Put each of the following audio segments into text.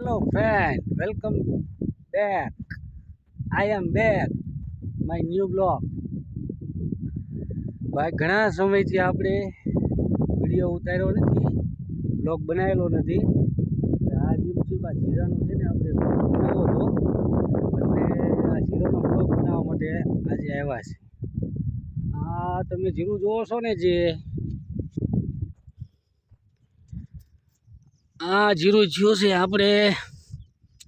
Hello friend welcome back I am back my new blog ભાઈ, ઘણા સમયથી આપણે વીડિયો ઉતાર્યો નથી બ્લોગ બનાવેલો નથી. આ જેમ આ જીરાનો છે ને, આપણે બનાવ્યો હતો. એટલે આ જીરાનો બ્લોગ બનાવવા માટે આજે આવ્યા છે. આ તમે જીરું જોવો છો ને જે આ જીરું જ્યું છે આપણે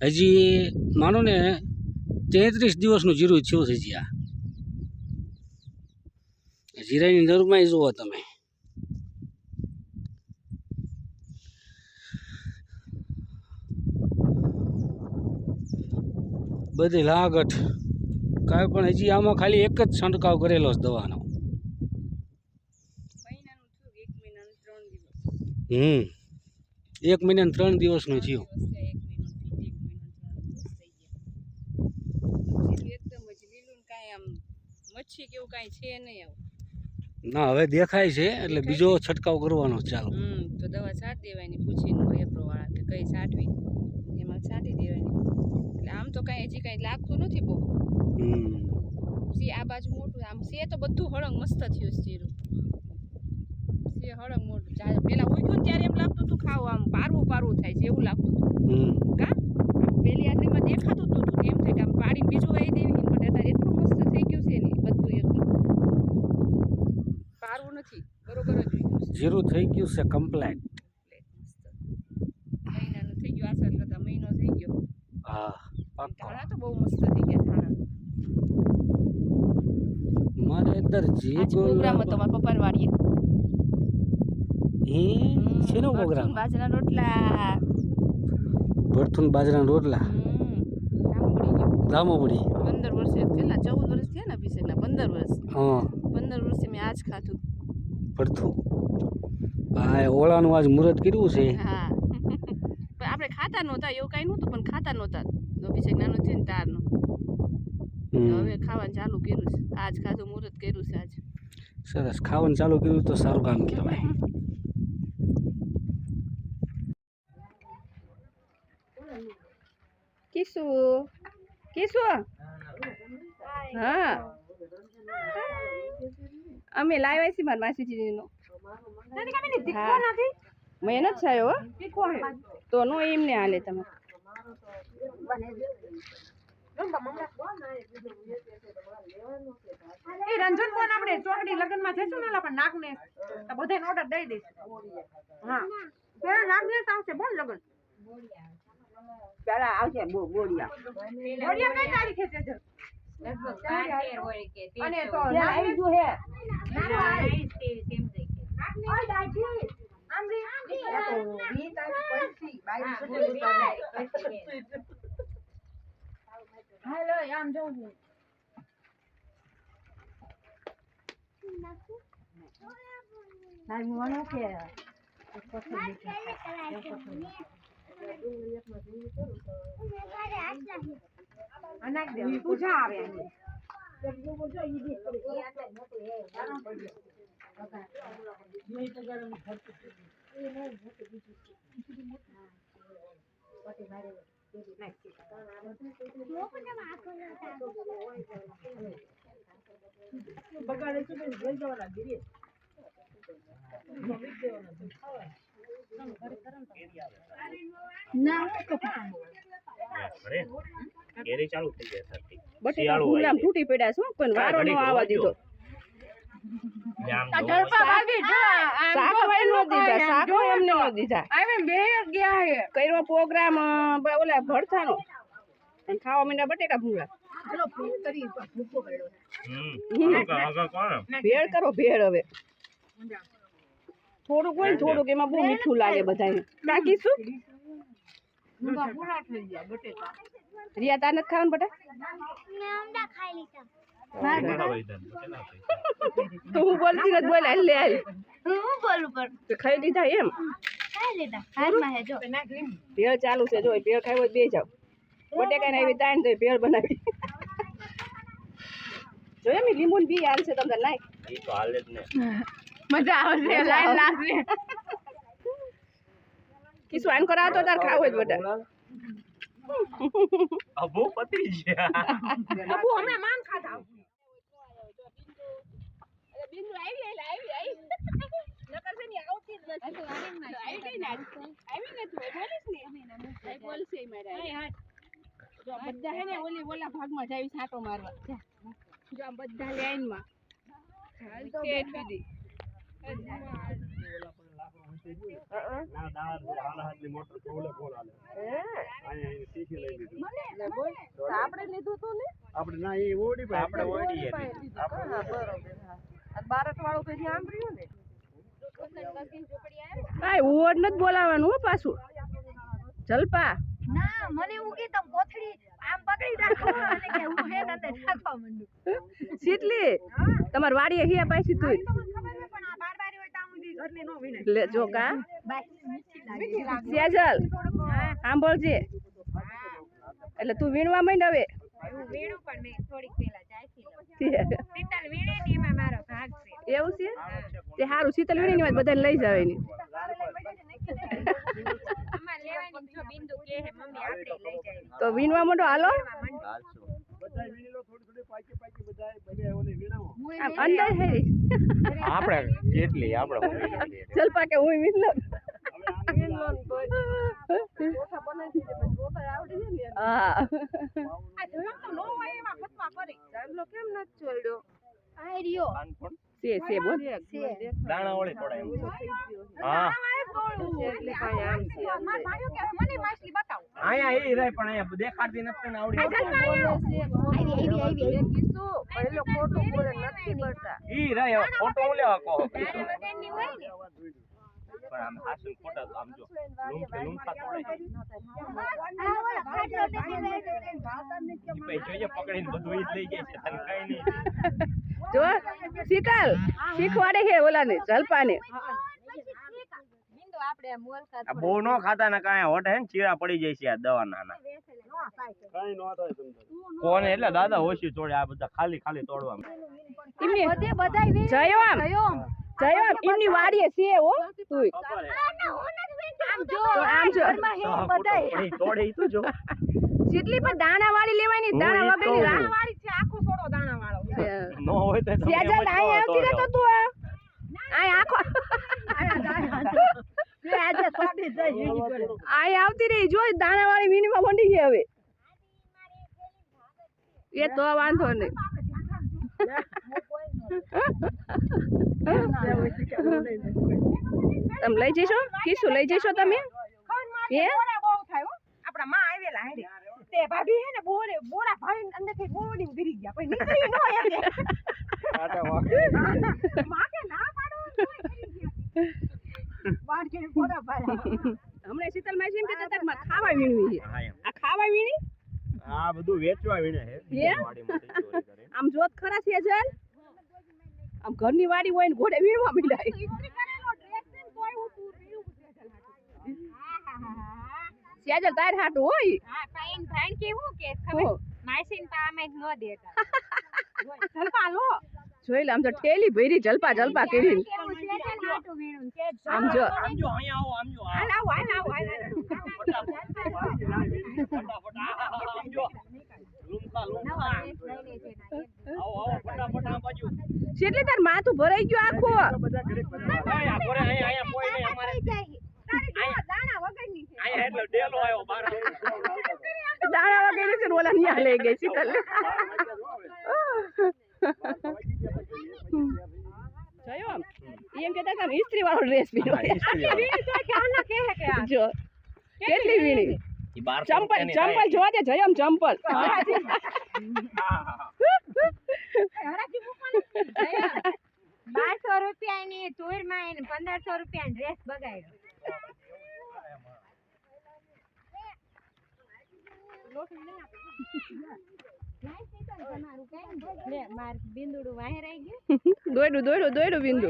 હજી માનો ને તેત્રીસ દિવસનું જીરું થયું છે જ્યાં જીરાની નરમાઈ જુઓ તમે. બધી લાગઠ. કાંઈ પણ હજી આમાં ખાલી એક જ છંટકાવ કરેલો છે દવાનો. હમ. એક મહિના ત્રણ દિવસનું થયું. દિવસ થયા, એક મહિનો એક મહિનો ત્રણ દિવસ થઈ ગયા. જીરું એકદમ જ લીલું ને હવે દેખાય છે એટલે બીજો છંટકાવ કરવાનો ચાલો. તો દવા છાંટી દેવાની પૂછીને એપ્રોવાળા કે કઈ છાંટવી. એમાં છાંટી દેવાની. એટલે આમ તો કાંઈ હજી કાંઈ લાગતું નથી બહુ. સી આ બાજુ મોટું આમ સે તો બધું હળંગ મસ્ત થયું છે જીરું સે હળંગ મોટું પેલા ઉગ્યું ને ત્યારે એમ લાગતું હતું ખાવું આમ પારવું પારવું થાય છે એવું લાગતું હતું. કા? પેલી આટલીમાં દેખાતું હતું તો એમ થાય કે આમ પાડીને બીજું આવી દેવી પણ અત્યારે એટલું મસ્ત થઈ ગયું છે ને બધું એકદમ પારવું નથી બરોબર જ જીરું થઈ ગયું છે કમ્પ્લેટ એટલે મહિનાનું થઈ ગયું આસર કરતા મહિનો થઈ ગયો. હા ધાણા તો બહુ મસ્ત થઈ ગયા ધાણા. મારે અંદર જે પ્રોગ્રામ હતો મારા પપ્પાની વાડીએ. હે શેનો પ્રોગ્રામ? બાજરાના રોટલા. ભરથુન બાજરાના રોટલા? દામોબડી પંદર વર્ષે કેટલા? ચૌદ વર્ષ થયા ને અભિષેકના? પંદર વર્ષ. હા. પંદર વર્ષે મેં આજ ખાધું. ભરથું? ભાઈ ઓળાનું આજ મુહૂર્ત કર્યું છે. હા. પણ આપણે ખાતા નહોતા એવું કાંઈ નહોતું પણ ખાતા નહોતા. અભિષેક નાનો છે ને તારનો. હવે ખાવાનું ચાલુ કર્યું છે. આજ ખાધું મુહૂર્ત કર્યું છે આજ. સરસ. ખાવાનું ચાલુ કર્યું તો સારું કામ કહેવાય. કિસુ? કિસુ? હા. અમે લાવ્યા છીએ મારા માસીજીનો. હા. મેં નથી છાયો હો. તો નો એમને હાલે તમે. એ રંજન કોણ આપણે ચોકડી લગ્નમાં જઈશું ને આપણે નાગને બધાને ઓર્ડર દઈ દઈશું. હા. પેલા નાગને આવશે બોલ લગ્ન. પેલા આવશે બો બોડિયા બોડિયા કઈ તારીખે છે જો? અને તો ત્યાં આવી ગયું હે ઓય દાદી આમ રે એ તો વીસ તારીખ પછી બાવીસ સુધી હાલો આમ જવું છું તારી મનો કે આ આવે. કેરી ચાલુ થઈ ગયા થતી બટેટા આવી તૂટી પડ્યા શું પણ વારો નો આવવા દીધો. પ્રોગ્રામ ઓલા ભરથાનો. ખાવા માંડ્યા બટેકા ભૂંગળા. ભેળ કરો ભેળ હવે. થોડુંક હોય ને થોડુંક એમાં બહુ મીઠું લાગે બધાને બાકી શું? થઈ ગયા બટેકા રિયા તાર નથી ખાવાનું બટા? તો હું બોલતી નથી બોલ લે હાલ. હું બોલું પણ? તો ખાઈ લીધા એમ? ખાઈ લીધા. હાથમાં હે. જો ભેળ ચાલુ છે જો ભેળ ખાઈ હોય બે જાવ બટેકા ને આવી તાણ તો ભેળ બનાવી. જોયે મી લીંબુ ને બી હાલ છે તમને નાખ ઈ તો હાલે જ ને. મજા આવશે લાઈન લાગશે. કિસુ આન કરાવતો તાર ખાવ હોય બટા. અબો પતરી ગયા અબો અમે માન ખાધા અરે બિંદુ આવી આવી આવી નકર છે ને આવતી જ નથી આવી ગઈ ના આવી ને તું બોલીશ ને બોલશે મારા જો બધા હે ને ઓલી ઓલા ભાગમાં. જાવી છાંટો મારવા જો આમ બધા લાઈનમાં હાલા હાથની મોટર ફોલે આપણે લીધું તું ને એ ઓડી આપણે ઓડી પાછું જલપા ના મને એવું તમાર વાડીએ હિયા પાછી તું લે જો કા. સેજલ સાંભળજે. એટલે તું વીણવા માંડ હવે. એવું વીણું પણ મેં થોડીક પેલા ચાખી લઉં. તે શીતલ વીણે ને એમાં મારો ભાગ છે. તે સારું શીતલ વીણી વાત બધા લઈ જાવ એની અમાર લેવાની જો બિંદુ કે હે મમ્મી આપણે લઈ જાય તો વીણવા મોટો હાલો. અંદર હે. આપણે કેટલી આપણે ચલ પાકે હું વીણ લો હા. આ જોયો તો નો હોય એમાં ફતવા કરી. ચાંદલો કેમ નથી ચોડ્યો આ રહ્યો. છે છે બોલ. દાણા ઓળી થોડા હા. એટલે કાંઈ આમ છે માર ભાઈઓ કે મને માછલી બતાવો અહીંયા એ રહે પણ અહીંયા દેખાડતી નથી ને આવડી આવી આવી આવી આવી કીધું પહેલો ખોટું બોલે નથી બોલતા ઈ રહે ફોટો હું લેવા કહો તારે વગરની હોય ને પણ આમ હાસુ ફોટા આમ જો લૂમથી લૂમતા તોડે ઈ પછી જોઈએ પકડીને બધું ઈ જ લઈ જાય છે તને કઈ નહીં જો શીતલ શીખવાડે છે ઓલાને જલપાને બિંદુ આપણે મોલકા બહુ નો ખાતા ને કાંઈ હોટ હે ને ચીરા પડી જાય છે આ દવા નાના કોને એટલે દાદા ઓછી તોડે આ બધા ખાલી ખાલી તોડવા એમની બધે બધાય વીણ આમ જયોમ આમ એમની વાડીએ છે હો તું આમ જો આમ જો. બધાય. તોડે તોડે ઈ તો જો. જેટલી પણ દાણા વાળી લેવાની દાણા વગરની કહું. વાળી છે આખો થોડો દાણા વાળો નો હોય તો સેજા કહો આવતી રહેતો તો તું આ અહીં આખો આજે સોટી જઈ અહીં આવતી રહી જો દાણા વાળી વીણીમાં મંડી ગઈ હવે એ તો વાંધો નહીં તમે લઈ જઈશો કીશું લઈ જઈશો તમે હે બહુ થાય આપણા માં આવેલા હારે તે ભાભી હે ને બોરે બોરા ભાઈ અંદરથી બોડી ગીરી ગયા પછી નીકળી ન એમ માં કે ના પાડો તોય ગીરી ગયા. બાર કે બોરા ભાઈ હમણાં શીતલ માસી એમ કહેતા હતા મારે ખાવા વીણવી છે. આ ખાવા વીણી? આ બધું વેચવા વીણે છે. આમ જોત ખરા છે જલ આમ ઘરની વાડી હોય ને ઘોડે વીણવા મીડાય. સેજલ તાર હાટું હોય? હા પાઈન ભાઈન કેવું કે ખબર? માસીન પા અમે જ ન દેતા. જલપા લો જોઈ લે આમ તો ઠેલી ભરી જલપા જલપા છે ને વીણું છે આમ જો આમ જો અહીંયા આવો આમ જો હાલ આવો હાલ આવો હાલ આમ જો. લૂમતા લૂમતા આવો આવો ફટાફટ આ બાજુ. તાર માથું ભરાઈ ગયું આખું? અહીંયા ઘોરે અહીંયા અહીંયા કોઈ નહીં અમારે તારી જો દાણા વગરની છે. અહીંયા એટલે ડેલો આવ્યો બાર દાણા વગેરે છે ને ઓલા ન્યા લઈ ગઈ છે આમ એમ કહેતા હતા ઇસ્ત્રી વાળો ડ્રેસ પહેર્યો ઇસ્ત્રી વીણી તો કે આના કે હે કે આ? જો કેટલી વીણી? ઈ ચંપલ ચંપલ જોવા દે જયમ ચંપલ. બારસો રૂપિયાની ટૂરમાં એને પંદરસો રૂપિયા ડ્રેસ બગાડ્યો. લે માર બિંદુડું વાહે ગયું. દોયડું દોયડું દોયડું બિંદુ.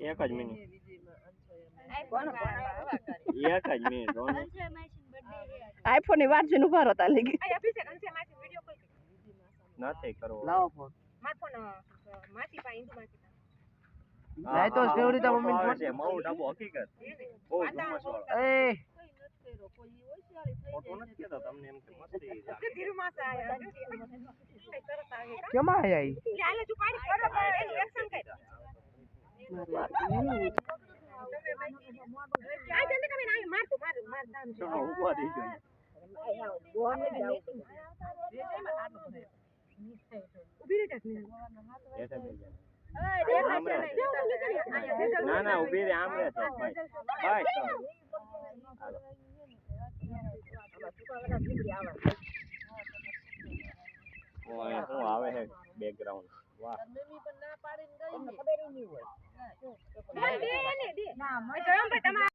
એક જ મિનિટ. આઈફોનની વાત જોઈને ઊભા રહો તાલી ગઈ આ અભિષેક અંશે માસી વિડિયો કોલ નથી કરવો લાવો ફોન. માસી પાસે ઇન્દુ માસી પાસે. તો કેવી રીતે મમ્મી છે માઉન્ટ આબુ હકીકત બહુ ધુમ્મસ વાળો. એ. ફોટો નથી કેતો તમને એમ કે મસ્તી છે. કે ધીરુ માસા આયા કેમાં ઈ? લે તું પાડી કરો એનું એક્શન કર આ જલ્દી કમે ના માર તું માર માર દામ છે ચલો, ઊભા થઈ ગયો ઊભી રહે જાત ને ઊભી રે આમ ભાઈ ભાઈ. ઓય, શું આવે છે બેકગ્રાઉન્ડ વાહ. દે એને દે ના જોયો ભાઈ તમારે